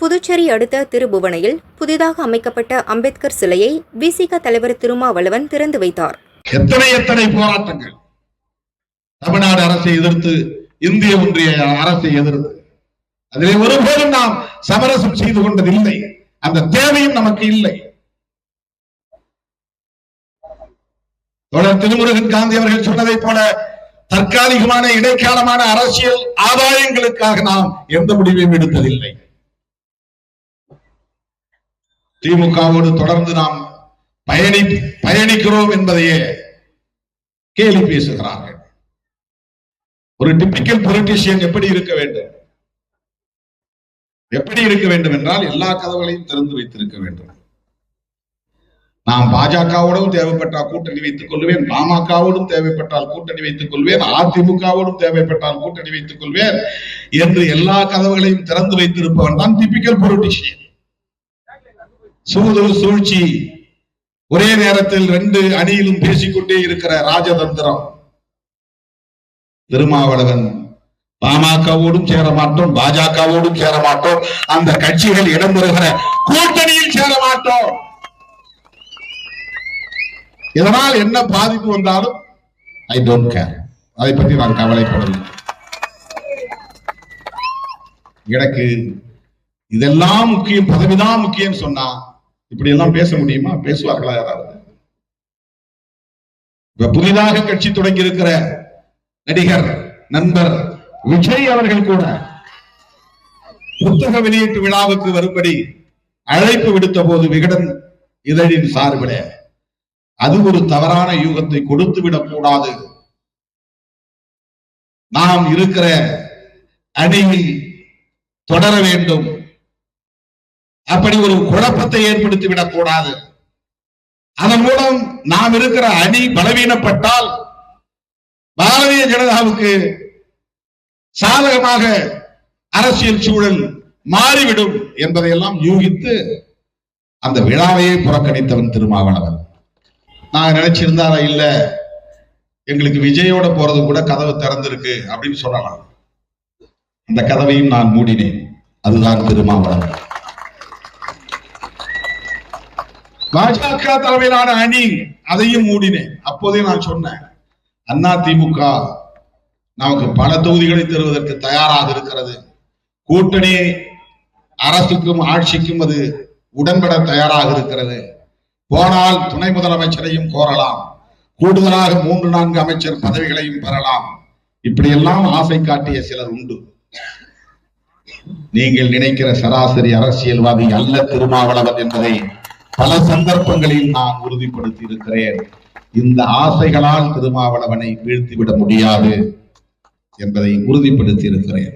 புதுச்சேரி அடுத்த திருபுவனையில் புதிதாக அமைக்கப்பட்ட அம்பேத்கர் சிலையை விசிக தலைவர் திருமாவளவன் திறந்து வைத்தார். எத்தனை எத்தனை போராட்டங்கள் தமிழ்நாடு அரசை எதிர்த்து இந்திய ஒன்றிய அரசை எதிர்த்து. அதிலே ஒருபோதும் நாம் சமரசம் செய்து கொண்டதில்லை அந்த தேவையும் நமக்கு இல்லை. தொடர் திருமுருகன் காந்தி அவர்கள் சொன்னதைப் போல தற்காலிகமான இடைக்காலமான அரசியல் ஆதாயங்களுக்காக நாம் எந்த முடிவையும் எடுத்ததில்லை. திமுகவோடு தொடர்ந்து நாம் பயணி பயணிக்கிறோம் என்பதையே கேலி பேசுகிறார்கள். ஒரு டிப்பிக்கல் பொலிட்டிஷியன் எப்படி இருக்க வேண்டும்? எப்படி இருக்க வேண்டும் என்றால் எல்லா கதவுகளையும் திறந்து வைத்திருக்க வேண்டும். நாம் பாஜகவோடும் தேவைப்பட்டால் கூட்டணி வைத்துக் கொள்வேன் பாமகவோடும் தேவைப்பட்டால் கூட்டணி வைத்துக் கொள்வேன் அதிமுகவோடும் தேவைப்பட்டால் கூட்டணி வைத்துக் கொள்வேன் என்று எல்லா கதவுகளையும் திறந்து வைத்திருப்பவன் தான் டிப்பிக்கல் பொலிட்டிஷியன் சூது சூழ்ச்சி. ஒரே நேரத்தில் ரெண்டு அணியிலும் பேசிக்கொண்டே இருக்கிற ராஜதந்திரம். திருமாவளவன் பாமகவோடும் சேர மாட்டோம் பாஜகவோடும் சேர மாட்டோம். அந்த கட்சிகள் இடம்பெறுகிற கூட்டணியில் சேர மாட்டோம். இதனால் என்ன பாதிப்பு வந்தாலும் ஐ டோன்ட் கேர் அதை பற்றி நான் கவலைப்படவில்லை. எனக்கு இதெல்லாம் முக்கியம் பதவிதான் முக்கியம் சொன்னா இப்படி எல்லாம் பேச முடியுமா? பேசுவார்களா யாராவது? இப்ப புதிதாக கட்சி தொடங்கி இருக்கிற நடிகர் நண்பர் விஜய் அவர்கள் கூட புத்தக வெளியீட்டு விழாவுக்கு வரும்படி அழைப்பு விடுத்த போது விகடன் இதழின் சார்பிலே அது ஒரு தவறான யூகத்தை கொடுத்து விடக்கூடாது நாம் இருக்கிற அணியில் தொடர வேண்டும். அப்படி ஒரு குழப்பத்தை ஏற்படுத்தி விடக்கூடாது. அதன் மூலம் நாம் இருக்கிற அணி பலவீனப்பட்டால் பாரதிய ஜனதாவுக்கு சாதகமாக அரசியல் சூழல் மாறிவிடும் என்பதையெல்லாம் யூகித்து அந்த விழாவையே புறக்கணித்தவன் திருமாவளவன். நான் நினைச்சிருந்தாரா இல்ல எங்களுக்கு விஜயோட போறது கூட கதவு திறந்திருக்கு அப்படின்னு சொல்லலாம் அந்த கதவையும் நான் மூடினேன். அதுதான் திருமாவளவன். பாஜக தலைமையிலான அணி அதையும் மூடினேன். அப்போதே நான் சொன்னேன் அண்ணா திமுக நமக்கு பல தொகுதிகளை தருவதற்கு தயாராக இருக்கிறது. கூட்டணி அரசுக்கும் ஆட்சிக்கும் அது உடன்பட தயாராக இருக்கிறது. போனால் துணை முதலமைச்சரையும் கோரலாம். கூடுதலாக மூன்று நான்கு அமைச்சர் பதவிகளையும் பெறலாம். இப்படியெல்லாம் ஆசை காட்டிய சிலர் உண்டு. நீங்கள் நினைக்கிற சராசரி அரசியல்வாதி அல்ல திருமாவளவன் என்பதை பல சந்தர்ப்பங்களில் நான் உறுதிப்படுத்தி இருக்கிறேன் இந்த ஆசைகளால் திருமாவளவனை வீழ்த்திவிட முடியாது என்பதை உறுதிப்படுத்தி இருக்கிறேன்